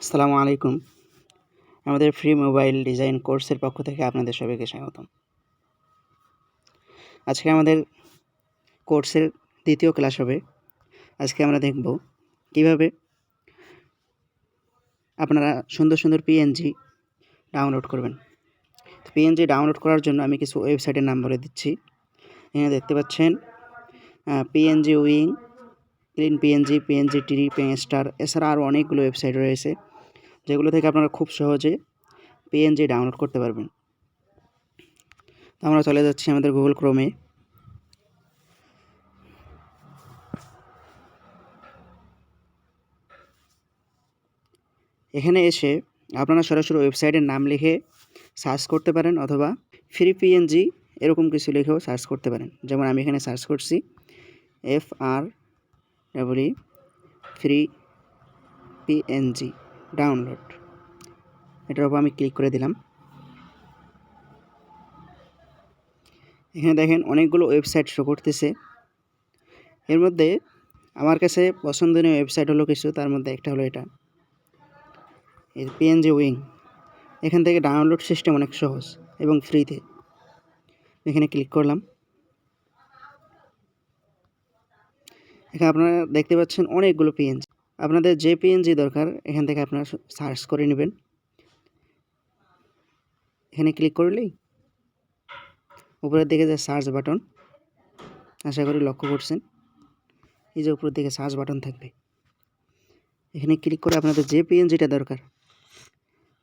আসসালামু আলাইকুম। আমাদের ফ্রি মোবাইল ডিজাইন কোর্সের পক্ষ থেকে আপনাদের সবাইকে স্বাগতম। আজকে আমাদের কোর্সের দ্বিতীয় ক্লাস হবে। আজকে আমরা দেখব কীভাবে আপনারা সুন্দর সুন্দর পিএনজি ডাউনলোড করবেন। পিএনজি ডাউনলোড করার জন্য আমি কিছু ওয়েবসাইটের নাম বলে দিচ্ছি। এখানে দেখতে পাচ্ছেন PNG wing clean PNG PNG tree star এছাড়া আরও অনেকগুলো ওয়েবসাইট রয়েছে। যেগুলো থেকে আপনারা খুব সহজে পিএনজি ডাউনলোড করতে পারবেন। তো আমরা চলে যাচ্ছি আমাদের গুগল ক্রোমে এখানে এসে আপনারা সরাসরি ওয়েবসাইটের নাম লিখে সার্চ করতে পারেন অথবা ফ্রি পিএনজি এরকম কিছু লিখেও সার্চ করতে পারেন। যেমন আমি এখানে সার্চ করছি F R W free PNG download. এটার উপর আমি ক্লিক করে দিলাম। এখানে দেখেন অনেকগুলো ওয়েবসাইট শো করতেছে। এর মধ্যে আমার কাছে পছন্দনীয় ওয়েবসাইট হলো কিছু, তার মধ্যে একটা হলো এটা। এই পিএনজি উইং এখান থেকে ডাউনলোড সিস্টেম অনেক সহজ এবং ফ্রিতে। এখানে ক্লিক করলাম। এখানে আপনারা দেখতে পাচ্ছেন অনেকগুলো পিএনজি আপনাদের যে পিএনজি দরকার, এখান থেকে আপনারা সার্চ করে নেবেন। এখানে ক্লিক করলেই উপরের দিকে যে সার্চ বাটন, আশা করি লক্ষ্য করছেন, এই যে উপরের দিকে সার্চ বাটন থাকবে। এখানে ক্লিক করে আপনাদের যে পিএনজিটা দরকার।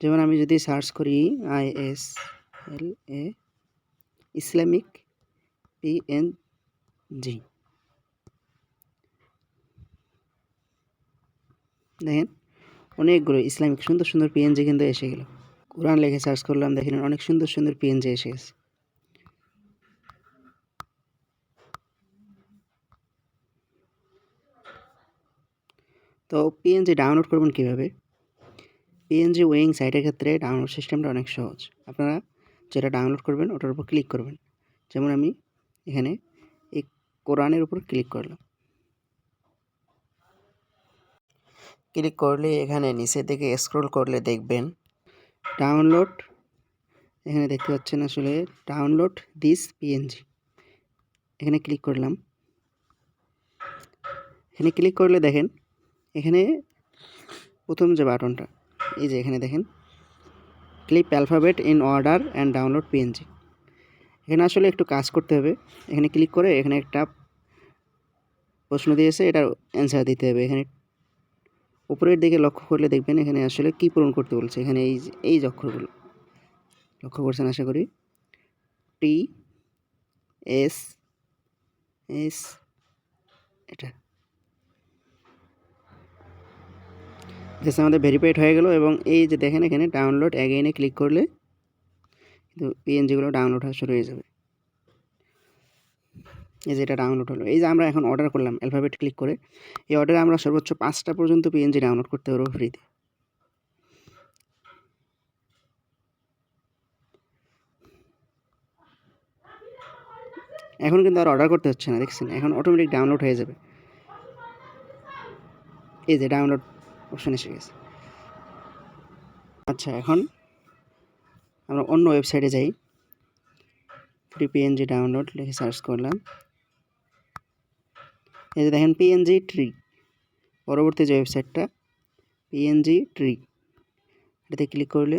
যেমন আমি যদি সার্চ করি I S L A, Islamic PNG দেখেন, অনেকগুলো ইসলামিক সুন্দর সুন্দর পিএনজি কিন্তু এসে গেল। কোরআন লেখে সার্চ করলাম, দেখলেন অনেক সুন্দর সুন্দর পিএনজি এসে গেছে। তো পিএনজি ডাউনলোড করবেন কীভাবে? পিএনজি ওয়িং সাইটের ক্ষেত্রে ডাউনলোড সিস্টেমটা অনেক সহজ। আপনারা যেটা ডাউনলোড করবেন, ওটার উপর ক্লিক করবেন। যেমন আমি এখানে এই কোরআনের উপর ক্লিক করলাম। ক্লিক করলে এখানে নিচের দিকে স্ক্রল করলে দেখবেন। ডাউনলোড এখানে দেখতে পাচ্ছেন আসলে ডাউনলোড দিস পিএনজি এখানে ক্লিক করলাম। এখানে ক্লিক করলে দেখেন, এখানে প্রথম যে বাটনটা, এই যে এখানে দেখেন clip alphabet in order and download PNG এখানে আসলে একটু কাজ করতে হবে। এখানে ক্লিক করে এখানে একটা প্রশ্ন দিয়েছে, এটার অ্যান্সার দিতে হবে। এখানে উপরের দিকে লক্ষ্য করলে দেখবেন এখানে আসলে কি পূরণ করতে বলছে। এখানে এই এই অক্ষরগুলো লক্ষ্য করছেন আশা করি? টি, এস এস, এটা। জাস্ট আমাদের ভেরিফাইড হয়ে গেল এবং এই যে দেখেন এখানে ডাউনলোড অ্যাগেইনে ক্লিক করলে কিন্তু পিএনজিগুলো ডাউনলোড হওয়া শুরু হয়ে যাবে। এই যে এটা ডাউনলোড হলো। এই যে আমরা এখন অর্ডার করলাম অ্যালফাবেট ক্লিক করে, এই অর্ডারে আমরা সর্বোচ্চ পাঁচটা পর্যন্ত পিএনজি ডাউনলোড করতে পারব ফ্রিতে এখন কিন্তু আর অর্ডার করতে হচ্ছে না, দেখছেন? এখন অটোমেটিক ডাউনলোড হয়ে যাবে। এই যে ডাউনলোড অপশন এসে গেছে। আচ্ছা এখন আমরা অন্য ওয়েবসাইটে যাই। ফ্রি পিএনজি ডাউনলোড লিখে সার্চ করলাম। এই যে দেখেন পিএনজি ট্রি পরবর্তী যে ওয়েবসাইটটা পিএনজি ট্রি এটাতে ক্লিক করলে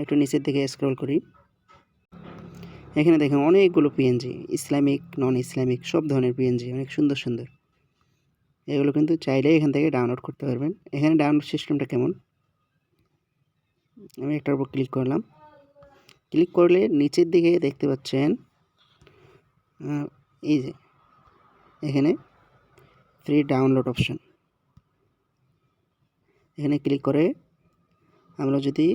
একটু নিচের দিকে স্ক্রল করি। এখানে দেখেন অনেকগুলো পিএনজি ইসলামিক নন ইসলামিক সব ধরনের পিএনজি অনেক সুন্দর সুন্দর। এগুলো কিন্তু চাইলে এখান থেকে ডাউনলোড করতে পারবেন। এখানে ডাউনলোড সিস্টেমটা কেমন? আমি একটার উপর ক্লিক করলাম। ক্লিক করলে নিচের দিকে দেখতে পাচ্ছেন এই যে, এখানে ফ্রি ডাউনলোড অপশন এখানে ক্লিক করে আমরা যদি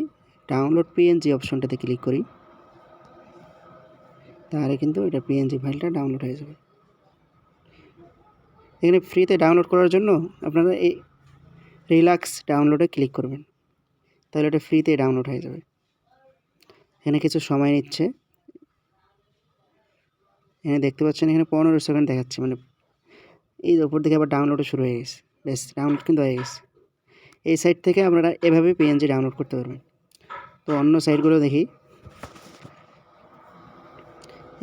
ডাউনলোড পিএনজি অপশনটাতে ক্লিক করি, তাহলে কিন্তু এটা পিএনজি ফাইলটা ডাউনলোড হয়ে যাবে। এখানে ফ্রিতে ডাউনলোড করার জন্য আপনারা এই রিল্যাক্স ডাউনলোডে ক্লিক করবেন। তাহলে এটা ফ্রিতে ডাউনলোড হয়ে যাবে। এখানে কিছু সময় নিচ্ছে। এখানে দেখতে পাচ্ছেন এখানে পনেরো সেকেন্ড দেখাচ্ছে মানে এই ওপর দিকে আবার ডাউনলোডও শুরু হয়ে গেছে। বেশ ডাউনলোড কিন্তু হয়ে গেছে। এই সাইট থেকে আপনারা এভাবে পিএনজি ডাউনলোড করতে পারবেন। তো অন্য সাইটগুলো দেখি।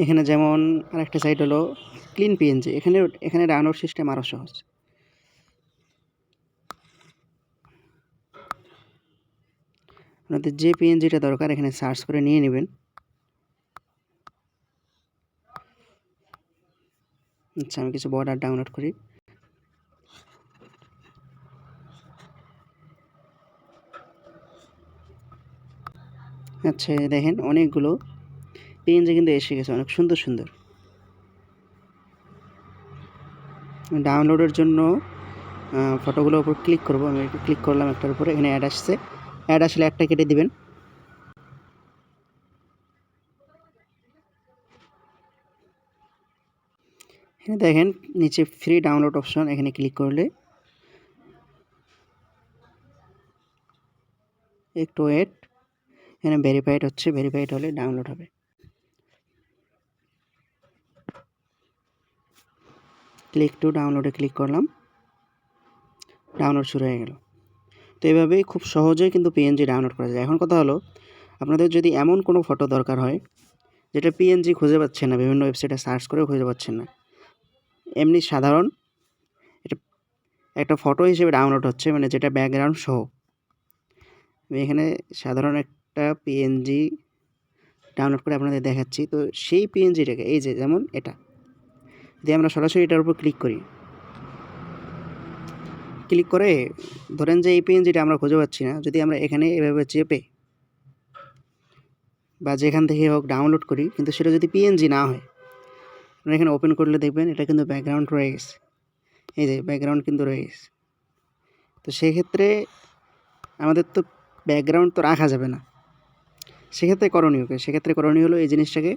এখানে যেমন আরেকটা সাইট হলো ক্লিন পিএনজি এখানে এখানে ডাউনলোড সিস্টেম আরও সহজ। আপনাদের যে পিএনজিটা দরকার, এখানে সার্চ করে নিয়ে নেবেন। আচ্ছা আমি কিছু বর্ডার ডাউনলোড করি। আচ্ছা দেখেন অনেকগুলো পিএনজি কিন্তু এসে গেছে, অনেক সুন্দর সুন্দর। ডাউনলোডের জন্য ফটোগুলোর উপর ক্লিক করব। আমি ক্লিক করলাম একটার উপরে, এখানে অ্যাড আসছে। অ্যাড আসলে একটা কেটে দিবেন। এখানে দেখেন, নিচে ফ্রি ডাউনলোড অপশন এখানে ক্লিক করলে একটু ওয়েট এখানে ভেরিফাইড হচ্ছে ভেরিফাইড হলে ডাউনলোড হবে। ক্লিক টু ডাউনলোডে ক্লিক করলাম ডাউনলোড শুরু হয়ে গেল। তো এইভাবেই খুব সহজেই কিন্তু পিএনজি ডাউনলোড করা যায়। এখন কথা হলো, আপনাদের যদি এমন কোনো ফটো দরকার হয়, যেটা পিএনজি খুঁজে পাচ্ছেন না, বিভিন্ন ওয়েবসাইটে সার্চ করেও খুঁজে পাচ্ছেন না এমনি সাধারণ। একটা ফটো হিসেবে ডাউনলোড হচ্ছে মানে যেটা ব্যাকগ্রাউন্ড সহ আমি এখানে সাধারণ একটা পিএনজি ডাউনলোড করে আপনাদের দেখাচ্ছি। তো সেই পিএনজিটাকে এই যে যেমন এটা, যদি আমরা সরাসরি এটার উপর ক্লিক করি ক্লিক করে ধরেন যে এই পিএনজিটা আমরা খুঁজে পাচ্ছি না, যদি আমরা এখানে এভাবে চেপে বা যেখান থেকে হোক ডাউনলোড করি, কিন্তু সেটা যদি পিএনজি না হয় আপনারা এখানে ওপেন করলে দেখবেন এটা কিন্তু ব্যাকগ্রাউন্ড রয়ে গেছে এই যে ব্যাকগ্রাউন্ড কিন্তু রয়ে গেছে তো সেক্ষেত্রে আমাদের তো ব্যাকগ্রাউন্ড তো রাখা যাবে না। সেক্ষেত্রে করণীয় কি? সেক্ষেত্রে করণীয় হলো এই জিনিসটাকে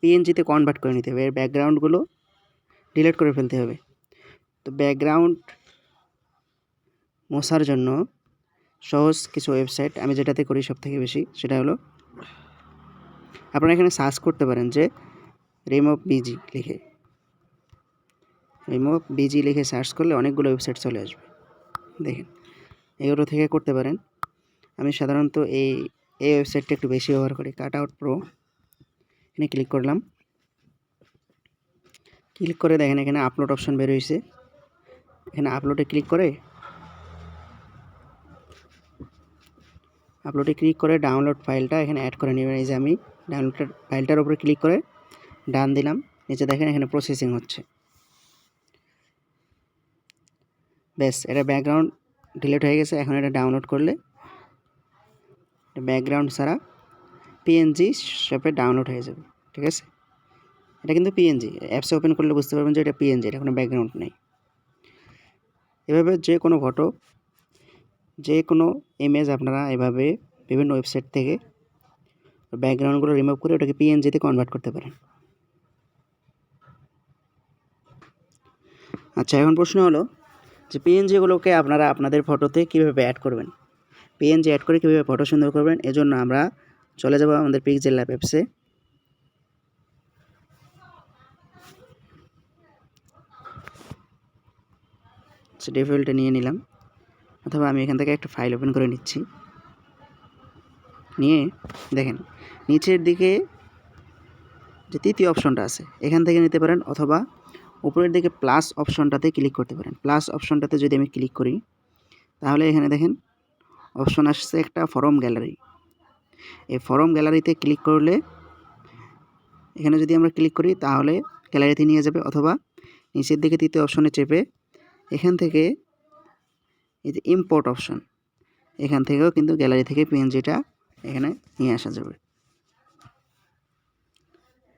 পিএনজিতে কনভার্ট করে নিতে হবে। এর ব্যাকগ্রাউন্ডগুলো ডিলিট করে ফেলতে হবে। তো ব্যাকগ্রাউন্ড মশার জন্য সহজ কিছু ওয়েবসাইট আমি যেটাতে করি সব থেকে বেশি সেটা হলো আপনারা এখানে সার্চ করতে পারেন যে রিমুভ বিজি লিখে। রিমুভ বিজি লিখে সার্চ করলে অনেকগুলো ওয়েবসাইট চলে আসবে। দেখেন, এগুলো থেকে করতে পারেন। আমি সাধারণত এই এই ওয়েবসাইটটা একটু বেশি ব্যবহার করি। কাট আউট প্রো এখানে ক্লিক করলাম। ক্লিক করে দেখেন এখানে আপলোড অপশন বের হয়েছে এখানে আপলোডে ক্লিক করে আপলোডে ক্লিক করে ডাউনলোড ফাইলটা এখানে অ্যাড করে নেবেন। এই যে আমি ডাউনলোড ফাইলটার উপরে ক্লিক করে ডান দিলাম, নিচে দেখেন এখানে প্রসেসিং হচ্ছে। ব্যাস, এটা ব্যাকগ্রাউন্ড ডিলিট হয়ে গেছে, এখন এটা ডাউনলোড করলে ব্যাকগ্রাউন্ড ছাড়া পিএনজি শেপে ডাউনলোড হয়ে যাবে, ঠিক আছে? এটা কিন্তু পিএনজি অ্যাপসে ওপেন করলে বুঝতে পারবেন যে এটা পিএনজি এটা কোনো ব্যাকগ্রাউন্ড নেই। এভাবে যে কোনো ফটো যে কোনো ইমেজ আপনারা এভাবে বিভিন্ন ওয়েবসাইট থেকে ব্যাকগ্রাউন্ডগুলো রিমুভ করে ওটাকে পিএনজিতে কনভার্ট করতে পারেন। আচ্ছা এখন প্রশ্ন হলো যে পিএনজিগুলোকে আপনারা আপনাদের ফটোতে কীভাবে অ্যাড করবেন? পিএনজি অ্যাড করে কীভাবে ফটো সুন্দর করবেন? এজন্য আমরা চলে যাব আমাদের পিকজেল ল্যাব অ্যাপসে ডিফল্টে নিয়ে নিলাম। অথবা আমি এখান থেকে একটা ফাইল ওপেন করে নিচ্ছি। নিয়ে দেখেন, নিচের দিকে যে তৃতীয় অপশনটা আছে, এখান থেকে নিতে পারেন অথবা উপরের দিকে প্লাস অপশনটাতে ক্লিক করতে পারেন। প্লাস অপশনটাতে যদি আমি ক্লিক করি, তাহলে এখানে দেখেন অপশন আসছে একটা ফরম গ্যালারি এই ফরম গ্যালারিতে ক্লিক করলে এখানে যদি আমরা ক্লিক করি, তাহলে গ্যালারিতে নিয়ে যাবে অথবা নিচের দিকে তৃতীয় অপশনে চেপে এখান থেকে এই যে ইম্পোর্ট অপশন এখান থেকেও কিন্তু গ্যালারি থেকে পিএনজিটা এখানে নিয়ে আসা যাবে।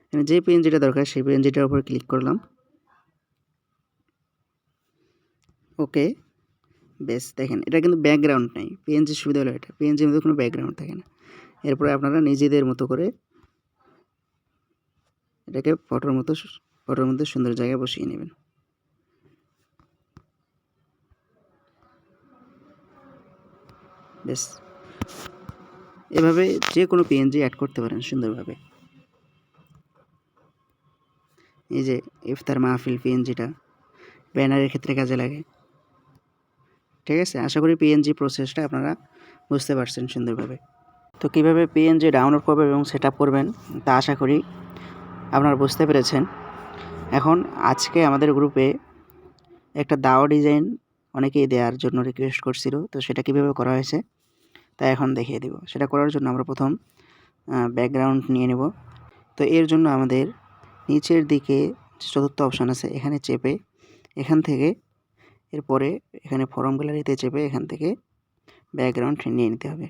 এখানে যে পিএনজিটা দরকার, সেই পিএনজিটার উপর ক্লিক করলাম। ওকে, বেশ দেখেন, এটা কিন্তু ব্যাকগ্রাউন্ড নেই পিএনজির সুবিধা হলো এটা পিএনজির মধ্যে কোনো ব্যাকগ্রাউন্ড থাকে না। এরপরে আপনারা নিজেদের মতো করে এটাকে ফটোর মতো, ফটোর মধ্যে সুন্দর জায়গায় বসিয়ে নেবেন। বেশ। এভাবে যে কোনো পিএনজি অ্যাড করতে পারেন সুন্দরভাবে। এই যে ইফতার মাহফিল পিএনজিটা ব্যানারের ক্ষেত্রে কাজে লাগে। ঠিক আছে? আশা করি পিএনজি প্রসেসটা আপনারা বুঝতে পারছেন সুন্দরভাবে। তো কীভাবে পিএনজি ডাউনলোড করবেন এবং সেট করবেন, তা আশা করি আপনারা বুঝতে পেরেছেন। এখন আজকে আমাদের গ্রুপে একটা দাও ডিজাইন অনেকেই দেওয়ার জন্য রিকোয়েস্ট করছিল, তো সেটা কীভাবে করা হয়েছে, তা এখন দেখিয়ে দিব। সেটা করার জন্য আমরা প্রথম ব্যাকগ্রাউন্ড নিয়ে নেব। তো এর জন্য আমাদের নিচের দিকে চতুর্থ অপশান আছে, এখানে চেপে এখান থেকে এরপরে এখানে ফরম গ্যালারিতে চেপে এখান থেকে ব্যাকগ্রাউন্ড নিয়ে নিতে হবে।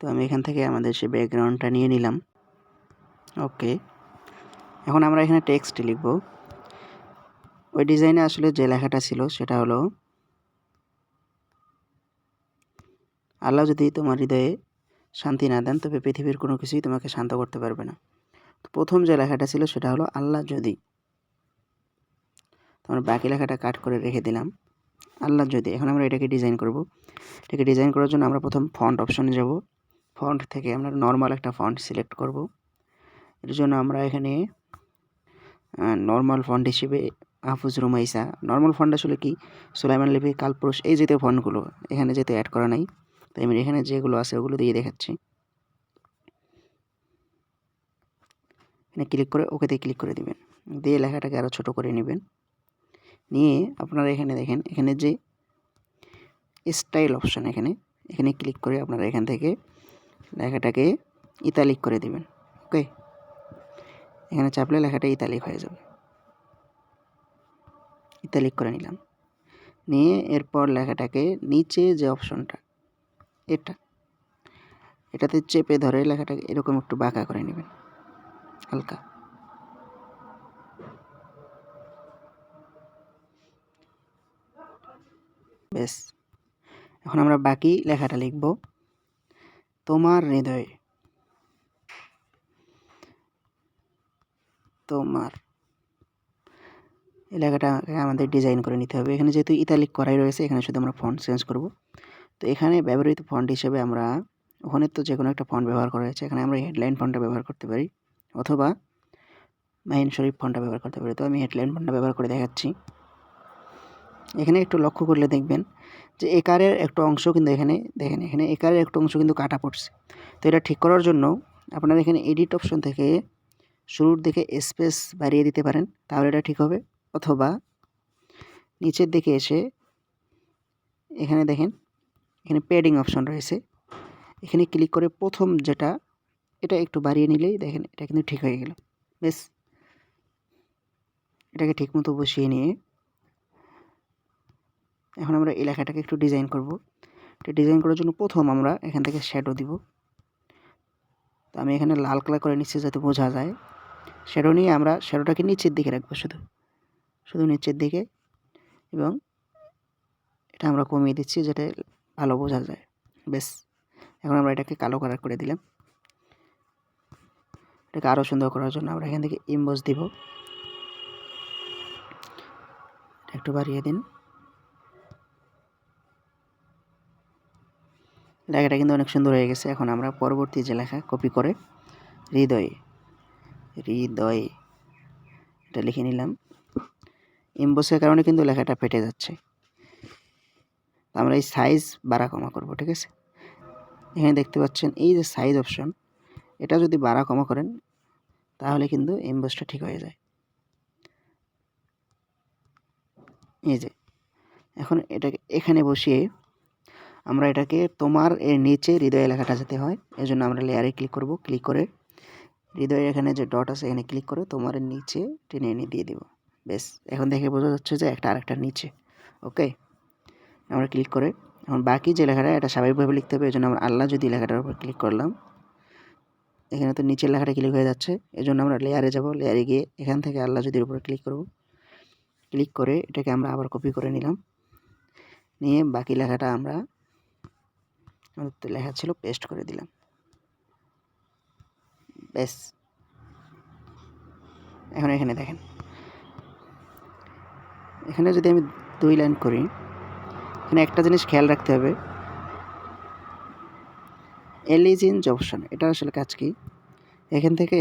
তো আমি এখান থেকে আমাদের সেই ব্যাকগ্রাউন্ডটা নিয়ে নিলাম। ওকে এখন আমরা এখানে টেক্সট লিখব। ওই ডিজাইনে আসলে যে লেখাটা ছিল সেটা হলো, আল্লাহ যদি তোমার হৃদয়ে শান্তি না দেন, তবে পৃথিবীর কোনো কিছুই তোমাকে শান্ত করতে পারবে না। তো প্রথম যে লেখাটা ছিল সেটা হলো, আল্লাহ যদি আমরা বাকি লেখাটা কাট করে রেখে দিলাম। আল্লাহ যদি, এখন আমরা এটাকে ডিজাইন করব। এটাকে ডিজাইন করার জন্য আমরা প্রথম ফন্ট অপশনে যাব। ফন্ট থেকে আমরা নর্মাল একটা ফন্ট সিলেক্ট করব। এর জন্য আমরা এখানে নর্মাল ফন্ট হিসেবে আফুজ রুমাইসা নর্মাল ফন্ট আসলে কি? সুলাইমান লিপি, কালপুরুষ, এই জাতীয় ফন্টগুলো এখানে যেতে অ্যাড করা নাই, তাই আমি এখানে যেগুলো আছে ওগুলো দিয়ে দেখাচ্ছি। এখানে ক্লিক করে ওকেতে ক্লিক করে দিবেন। দিয়ে লেখাটাকে আরও ছোট করে নেবেন। নিয়ে আপনারা এখানে দেখেন, এখানে যে স্টাইল অপশান এখানে এখানে ক্লিক করে আপনারা এখান থেকে লেখাটাকে ইতালিক করে দিবেন ওকে এখানে চাপলে লেখাটা ইতালিক হয়ে যাবে। ইতালিক করে নিলাম। নিয়ে এরপর লেখাটাকে নিচে যে অপশনটা এটা, এটাতে চেপে ধরে লেখাটাকে এরকম একটু বাঁকা করে নেবেন, হালকা। বেশ। এখন আমরা বাকি লেখাটা লিখব। তোমার হৃদয়ে। তোমার। এই লেখাটাকে আমাদের ডিজাইন করে নিতে হবে। এখানে যেহেতু ইতালিক করাই রয়েছে, এখানে শুধু আমরা ফন্ট চেঞ্জ করব। তো এখানে ব্যবহৃত ফন্ট হিসেবে আমরা ওখানে তো যে কোনো একটা ফন্ট ব্যবহার করা হয়েছে। এখানে আমরা হেডলাইন ফন্টটা ব্যবহার করতে পারি। অথবা মাহিন শরীফ ফন্টটা ব্যবহার করতে পারি। তো আমি হেডলাইন ফন্টটা ব্যবহার করে দেখাচ্ছি। এখানে একটু লক্ষ্য করলে দেখবেন যে একারের একটা অংশ কিন্তু এখানে দেখেন, এখানে একারের একটা অংশ কিন্তু কাটা পড়ছে। তো এটা ঠিক করার জন্য আপনারা এখানে এডিট অপশন থেকে শুরুর দিকে স্পেস বাড়িয়ে দিতে পারেন, তাহলে এটা ঠিক হবে। অথবা নিচের দিকে এসে এখানে দেখেন, এখানে প্যাডিং অপশন রয়েছে। এখানে ক্লিক করে প্রথম যেটা, এটা একটু বাড়িয়ে নিলেই দেখেন এটা কিন্তু ঠিক হয়ে গেল। বেশ। এটাকে ঠিকমতো বসিয়ে নিয়ে এখন আমরা এই লেখাটাকে একটু ডিজাইন করব। এটা ডিজাইন করার জন্য প্রথম আমরা এখান থেকে শ্যাডো দিব। তো আমি এখানে লাল কালার করে নিচ্ছি যাতে বোঝা যায়। শ্যাডো নিয়ে আমরা শ্যাডোটাকে নিচের দিকে রাখব শুধু। শুধু নিচের দিকে এবং এটা আমরা কমিয়ে দিচ্ছি যাতে ভালো বোঝা যায়। বেশ এখন আমরা এটাকে কালো কালার করে দিলাম। এটাকে আরও সুন্দর করার জন্য আমরা এখান থেকে ইমবোজ দিব। একটু বাড়িয়ে দিন। লেখাটা কিন্তু অনেক সুন্দর হয়ে গেছে। এখন আমরা পরবর্তী যে লেখা কপি করে হৃদয়ে হৃদয়ে, এটা লিখে নিলাম। ইম্বোসের কারণে কিন্তু লেখাটা ফেটে যাচ্ছে। আমরা এই সাইজ বাড়া কমা করব, ঠিক আছে? এখানে দেখতে পাচ্ছেন, এই যে সাইজ অপশন এটা যদি বাড়া কমা করেন, তাহলে কিন্তু এমবোসটা ঠিক হয়ে যায়। এই যে, এখন এটাকে এখানে বসিয়ে আমরা এটাকে তোমার এর নিচে হৃদয় লেখাটা যেতে হয় এই জন্য আমরা লেয়ারে ক্লিক করব। ক্লিক করে হৃদয়ের এখানে যে ডট আছে, এখানে ক্লিক করে তোমার নিচে টেনে এনে দিয়ে দেবো। বেশ এখন দেখে বোঝা যাচ্ছে যে একটা আরেকটা নিচে। ওকে আমরা ক্লিক করে, এখন বাকি যে লেখাটা, এটা স্বাভাবিকভাবে লিখতে হবে এই জন্য আমরা আল্লাহ যদি লেখাটার উপর ক্লিক করলাম, এখানে তো নিচের লেখাটা ক্লিক হয়ে যাচ্ছে এই জন্য আমরা লেয়ারে যাব। লেয়ারে গিয়ে এখান থেকে আল্লাহ যদির উপরে ক্লিক করব ক্লিক করে এটাকে আমরা আবার কপি করে নিলাম। নিয়ে বাকি লেখাটা আমরা লেখা ছিল পেস্ট করে দিলাম। বেশ এখন এখানে দেখেন। এখানে যদি আমি দুই লাইন করি, এখানে একটা জিনিস খেয়াল রাখতে হবে। এলিজিন অপশন এটা আসলে কাজ কি? এখান থেকে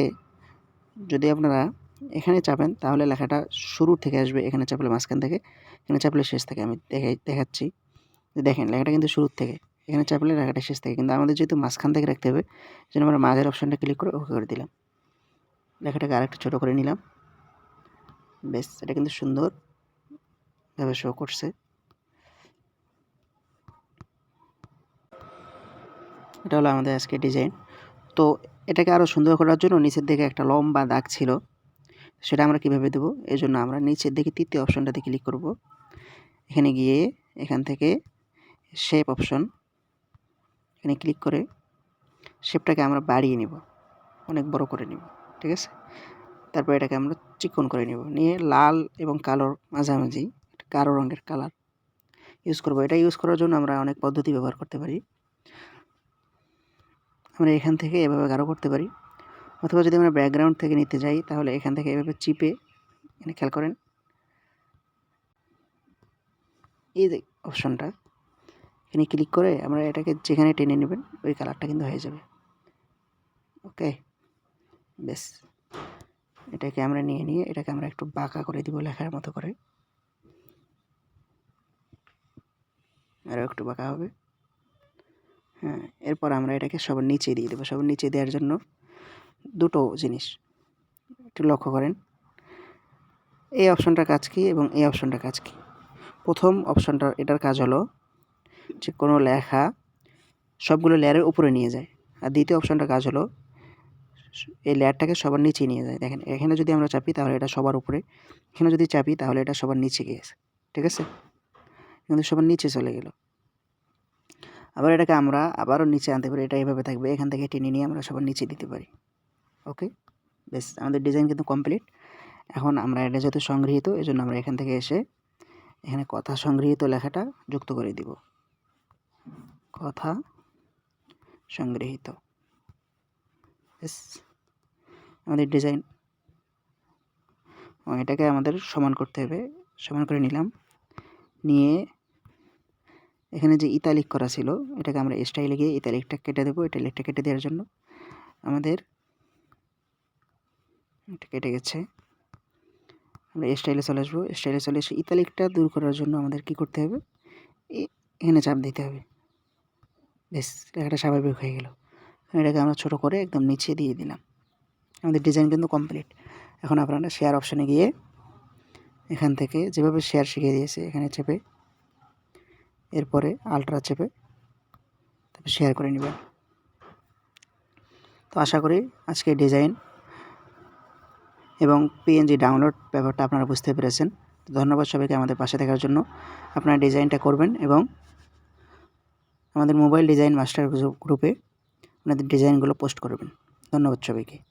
যদি আপনারা এখানে চাপেন, তাহলে লেখাটা শুরু থেকে আসবে, এখানে চাপলে মাঝখান থেকে, এখানে চাপলে শেষ থেকে। আমি দেখাই, দেখাচ্ছি। দেখেন, লেখাটা কিন্তু শুরুর থেকে। এখানে চাপলে লেখাটা শেষ থাকে, কিন্তু আমাদের যেহেতু মাঝখান থেকে রাখতে হবে যেন আমরা মাঝের অপশানটা ক্লিক করে ওকে করে দিলাম। লেখাটাকে আরেকটু ছোটো করে নিলাম। বেশ, এটা কিন্তু সুন্দরভাবে শো করছে। এটা হলো আমাদের আজকে ডিজাইন তো এটাকে আরও সুন্দর করার জন্য নিচের দিকে একটা লম্বা দাগ ছিল, সেটা আমরা কীভাবে দেবো? এই জন্য আমরা নিচের দিকে তৃতীয় অপশনটাতে ক্লিক করব। এখানে গিয়ে এখান থেকে শেপ অপশন এখানে ক্লিক করে শেপটাকে আমরা বাড়িয়ে নিব। অনেক বড় করে নিব, ঠিক আছে? তারপর এটাকে আমরা চিকন করে নিব। নিয়ে লাল এবং কালোর মাঝামাঝি, কালো রঙের কালার ইউজ করব। এটা ইউজ করার জন্য আমরা অনেক পদ্ধতি ব্যবহার করতে পারি। আমরা এখান থেকে এভাবে গাঢ় করতে পারি। অথবা যদি আমরা ব্যাকগ্রাউন্ড থেকে নিতে যাই, তাহলে এখান থেকে এভাবে চিপে, এখানে খেয়াল করেন। এই যে অপশনটা এখানে ক্লিক করে আমরা এটাকে যেখানে টেনে নেবেন, ওই কালারটা কিন্তু হয়ে যাবে। ওকে বেশ। এটাকে আমরা নিয়ে নিয়ে এটাকে আমরা একটু বাঁকা করে দিব লেখার মতো করে। আরও একটু বাঁকা হবে। হ্যাঁ এরপর আমরা এটাকে সবার নিচে দিয়ে দেবো। সবার নিচে দেওয়ার জন্য দুটো জিনিস একটু লক্ষ্য করেন। এই অপশনটার কাজ কী এবং এই অপশনটার কাজ কী? প্রথম অপশনটা এটার কাজ হলো যে কোনো লেখা সবগুলো লেয়ারের উপরে নিয়ে যায়। আর দ্বিতীয় অপশনটার কাজ হলো, এই লেয়ারটাকে সবার নিচে নিয়ে যায়। দেখেন, এখানে যদি আমরা চাপি, তাহলে এটা সবার উপরে। এখানে যদি চাপি, তাহলে এটা সবার নিচে গিয়েছে ঠিক আছে? কিন্তু সবার নিচে চলে গেল। আবার এটাকে আমরা আবারও নিচে আনতে পারি। এটা এভাবে থাকবে। এখান থেকে টেনে নিয়ে আমরা সবার নিচে দিতে পারি। ওকে? বেশ, আমাদের ডিজাইন কিন্তু কমপ্লিট। এখন আমরা এটা যেহেতু সংগৃহীত এই জন্য আমরা এখান থেকে এসে এখানে কথা সংগৃহীত লেখাটা যুক্ত করে দিব। কথা সংগৃহীত। আমাদের ডিজাইন এটাকে আমাদের সমান করতে হবে। সমান করে নিলাম। নিয়ে এখানে যে ইতালিক করা ছিল, এটাকে আমরা স্টাইলে গিয়ে ইতালিকটা কেটে দেবো। ইতালিকটা কেটে দেওয়ার জন্য আমাদের এটা কেটে গেছে। আমরা স্টাইলে চলে আসব। স্টাইলে চলে এসে ইতালিকটা দূর করার জন্য আমাদের কি করতে হবে? এখানে চাপ দিতে হবে। বেশ, লেখাটা স্বাভাবিক হয়ে গেল। এটাকে আমরা ছোটো করে একদম নিচে দিয়ে দিলাম। আমাদের ডিজাইন কিন্তু কমপ্লিট। এখন আপনারা শেয়ার অপশানে গিয়ে এখান থেকে যেভাবে শেয়ার শিখিয়ে দিয়েছে, এখানে চেপে, এরপরে আলট্রা চেপে তারপর শেয়ার করে নেবেন। তো আশা করি আজকে ডিজাইন এবং পিএনজি ডাউনলোড ব্যাপারটা আপনারা বুঝতে পেরেছেন। ধন্যবাদ সবাইকে আমাদের পাশে থাকার জন্য। আপনারা ডিজাইনটা করবেন এবং আমাদের মোবাইল ডিজাইন মাস্টার গ্রুপে আপনাদের ডিজাইনগুলো পোস্ট করবেন। ধন্যবাদ সবাইকে।